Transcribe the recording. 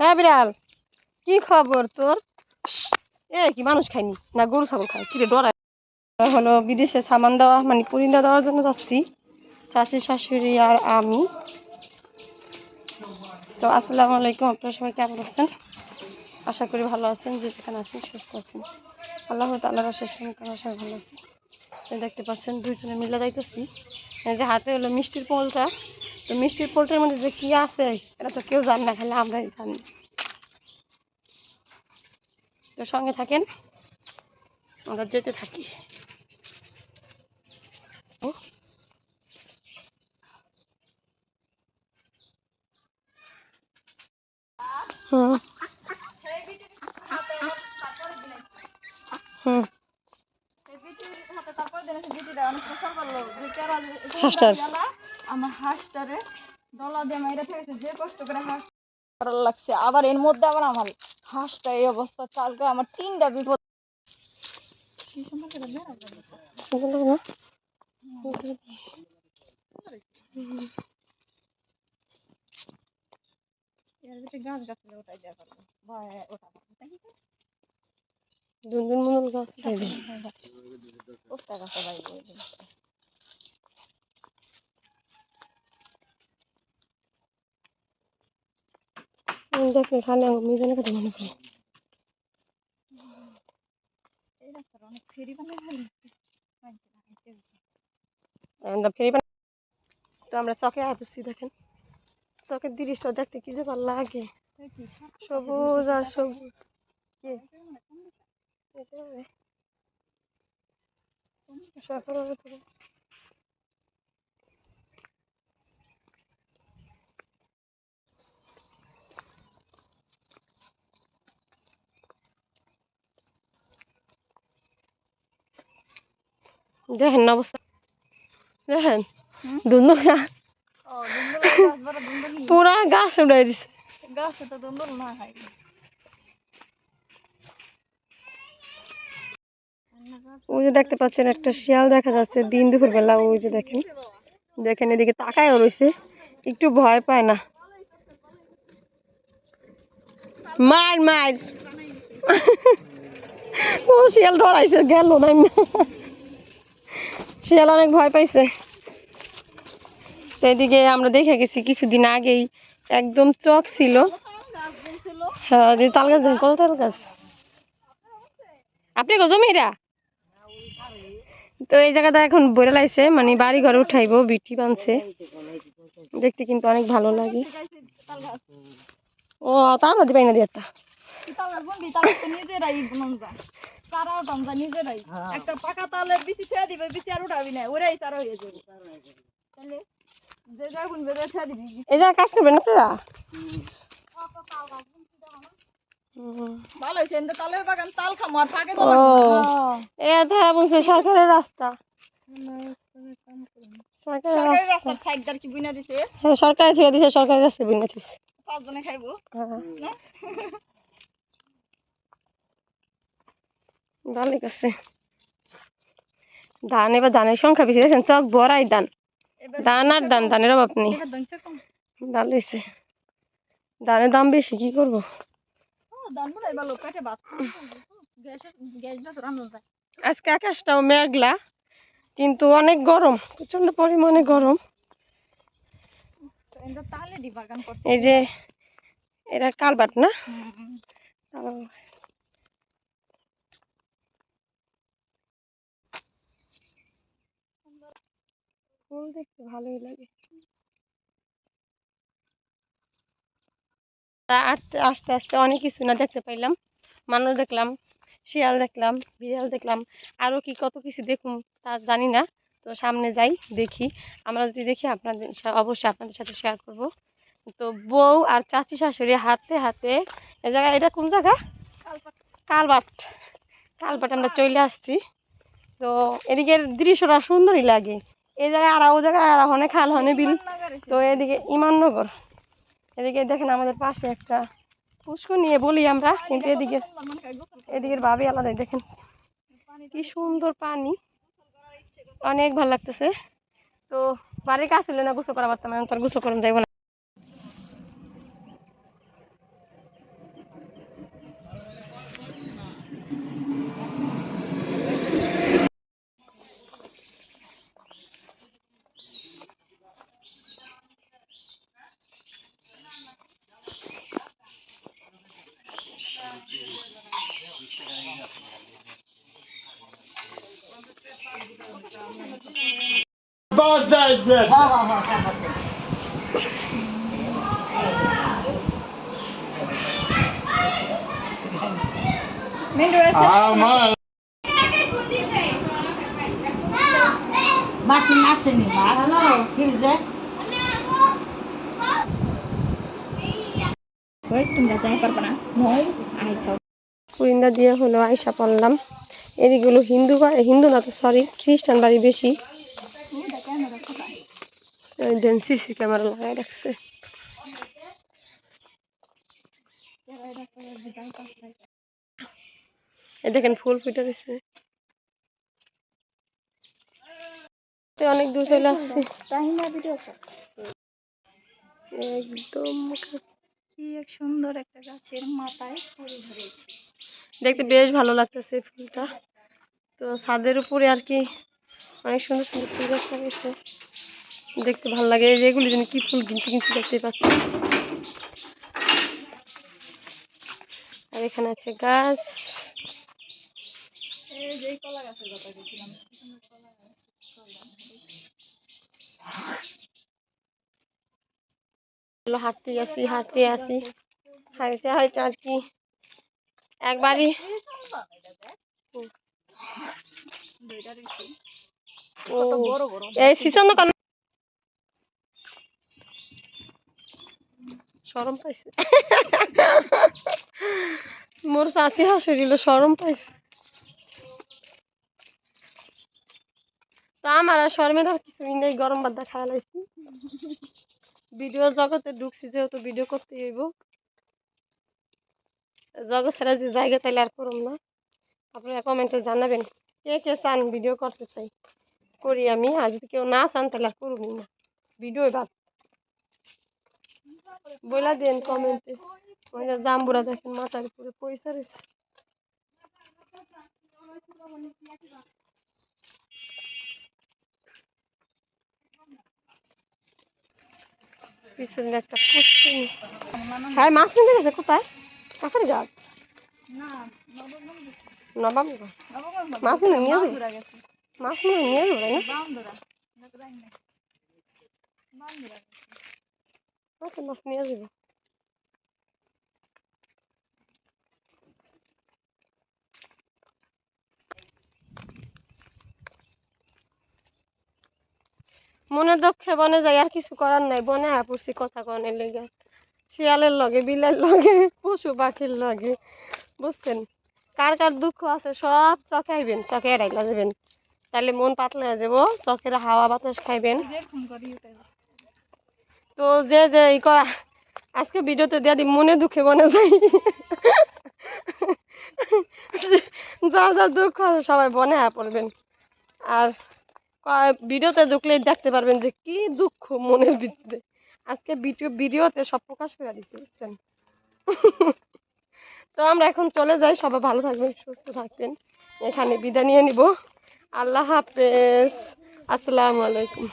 হ্যাঁ বিড়াল, কি খবর তোর? এ, কি মানুষ না, গরু, ছাগল খায়। কি রে হলো, বিদেশে সামান দেওয়া মানে দেওয়ার জন্য যাচ্ছি। শাশুড়ি শাশুড়ি আর আমি। তো, আসসালামু আলাইকুম, আপনারা সবাই কেমন আছেন? আশা করি ভালো আছেন, যে যেখানে আছেন, সুস্থ আছেন। আল্লাহ তাল্লাহ শেষ সবাই ভালো আছে এই দেখতে পাচ্ছেন, দুইজনে মিলে যাইতেছি। যে হাতে হলো মিষ্টির পোলটা। তো মিষ্টির পোলটার মধ্যে যে কি আছে, এটা তো কেউ জানে না, খালি আমরাই জানি। তো সঙ্গে থাকেন, আমরা যেতে থাকি। হুম। হুম। আমার হাঁসটারে দলা দিয়ে মাইরা থেকেছে যে কষ্ট করে হাঁস লাগছে। আবার এর মধ্যে আবার আমার হাঁসটা এই অবস্থা চালকে আমার তিনটা বিপদ। ভিতরে গাছ ওটাই পারব ওটা? দুনদুন মুনুল গাছ। দিন। মিজানের কথা মনে পড়ে তো আমরা চকে আসছি দেখেন চকের দৃশ্যটা দেখতে কি যে ভালো লাগে? সবুজ আর সবুজ। দেখেন না অবস্থা। দেখেন? দুন্দুল দুন্দুল পুরা গাছ উড়াই দিছে। গাছে তো দুন্দুল না হয়। ওই যে দেখতে পাচ্ছেন একটা শিয়াল দেখা যাচ্ছে দিন দুপুর বেলা ওই যে দেখেন। দেখেন এদিকে তাকায় রয়েছে, একটু ভয় পায় না। মার মার। ও, শিয়াল ডরাইছে গেল না শিয়াল অনেক ভয় পাইছে। এদিকে আমরা দেখে গেছি, কিছুদিন আগেই একদম চক ছিল। হ্যাঁ তাল গাছ কত তাল গাছ। আপনি গো জমিরা? তো এই জায়গাটা এখন বইরা লাইছে মানে বাড়ি ঘরে উঠাইবো বিটি বানছে। দেখতে কিন্তু অনেক ভালো লাগে। ও তা আমরা দিবাই না দিয়ে একটা হয়ে কাজ করবেন আপনারা। ভালো হয়েছে তালের বাগান তাল খামো আর ফাঁকে তো এ ধারা বলছে সরকারের রাস্তা। সরকারের রাস্তা। সাইড দার কি বুনা দিছে। হ্যাঁ সরকারি থেকে দিছে সরকারি রাস্তা বিনা দিছে। খাইবো। হ্যাঁ। না? ধান এবার ধানের সংখ্যা বেশি দেখেন চক বড়াই ধান। ধান আর ধান ধানের অভাব নেই। ভালো হয়েছে। ধানের দাম বেশি কি করব? আজকে আকাশটাও মেঘলা, কিন্তু অনেক গরম প্রচণ্ড পরিমাণে গরম। এই যে, এরা কালবাট না? ফুল দেখতে ভালোই লাগে। তা আস্তে আস্তে আস্তে অনেক কিছু না দেখতে পাইলাম। মানুষ দেখলাম শিয়াল দেখলাম বিড়াল দেখলাম আরও কি কত কিছু দেখুন তা জানি না। তো সামনে যাই দেখি। আমরা যদি দেখি আপনাদের অবশ্যই আপনাদের সাথে শেয়ার করব। তো বউ আর চাচি শাশুড়ি হাতে হাতে এ জায়গা এটা কোন জায়গা? কালবাট কালবাট আমরা চলে আসছি। তো এদিকের দৃশ্যটা সুন্দরই লাগে। এই জায়গায় আর ও জায়গায় আর হনে খাল হনে বিল। তো এদিকে ইমাননগর। এদিকে দেখেন আমাদের পাশে একটা পুষ্কু নিয়ে বলি আমরা, কিন্তু এদিকে এদিকের ভাবি আলাদা দেখেন। কি সুন্দর পানি। অনেক ভালো লাগতেছে। তো বাড়ির কাছে না, গোসল করা পারতাম এখন গুসো করুন যাইব আসেনি ওই তোমরা যাই পারবে না। আইসাও। দিয়ে হলো আয়সা পড়লাম এদিকগুলো হিন্দু বা- হিন্দু না তো সরি খ্রিস্টান বাড়ি বেশি। দেন সিসি ক্যামেরা লাগাই রাখছে এই দেখেন ফুল ফুটে রয়েছে তো অনেক দূর চলে আসছি একদম। কি এক সুন্দর একটা গাছের মাথায় ফুল ধরেছে দেখতে বেশ ভালো লাগতেছে ফুলটা। তো ছাদের উপরে আর কি অনেক সুন্দর সুন্দর ফুল গাছ দেখতে ভালো লাগে, এই যে এগুলি যেন কি ফুল কিনছি কিনছি দেখতে পাচ্ছি। আর এখানে আছে গাছ। হাঁটতে আসি হাঁটতে আসি। হাঁটতে হাঁটতে আর কি। একবারই। এই সিজন সরম পাইছে? মোর চাচি হাসিল সরম পাইছে। তা আমার আর শর্মের আর কিছুই নেই, গরম বাদ খাওয়া লাইছি। ভিডিও জগতে ঢুকছি, যেহেতু ভিডিও করতে হইব। জগৎ ছাড়া যে জায়গা তাইলে আর করুম না। আপনারা কমেন্টে জানাবেন, কে কে চান ভিডিও করতে চাই। করি আমি, আর যদি কেউ না চান তাহলে আর করবি না। ভিডিও বাদ। বইলা দেন কমেন্টে। জাম্বুরা দেখেন, মাথার উপরে পয়সা রয়েছে পিছনে একটা হ্যাঁ মাছ গেছে কোথায়? নবাব মাছ নিয়ে না? আচ্ছা মাছ নিয়ে যাবে মনে দুঃখে বনে যাই আর কিছু করার নাই। বনে আয়া পড়ছি কথা কনের লেগে। শিয়ালের লগে, বিলের লগে, পশু পাখির লগে। বুঝছেন? কার কার দুঃখ আছে, সব চকে আইবেন চকে এড়াইলা যাবেন। তাহলে মন পাতলা হয়ে যাব চকের হাওয়া বাতাস খাইবেন। তো যে যে, ই করা, আজকে ভিডিওতে দিয়ে দিই মনে দুঃখে, মনে যাই যার যার দুঃখ, সবাই বনে আয়া পড়বেন। আর ভিডিওতে ঢুকলে দেখতে পারবেন যে কি দুঃখ মনের ভিতরে। আজকে ভিডিও, ভিডিওতে সব প্রকাশ করে দিচ্ছে বুঝছেন? তো আমরা এখন চলে যাই, সবাই ভালো থাকবেন, সুস্থ থাকবেন। এখানে বিদায় নিয়ে নিব। আল্লাহ হাফেজ। আসসালামু আলাইকুম।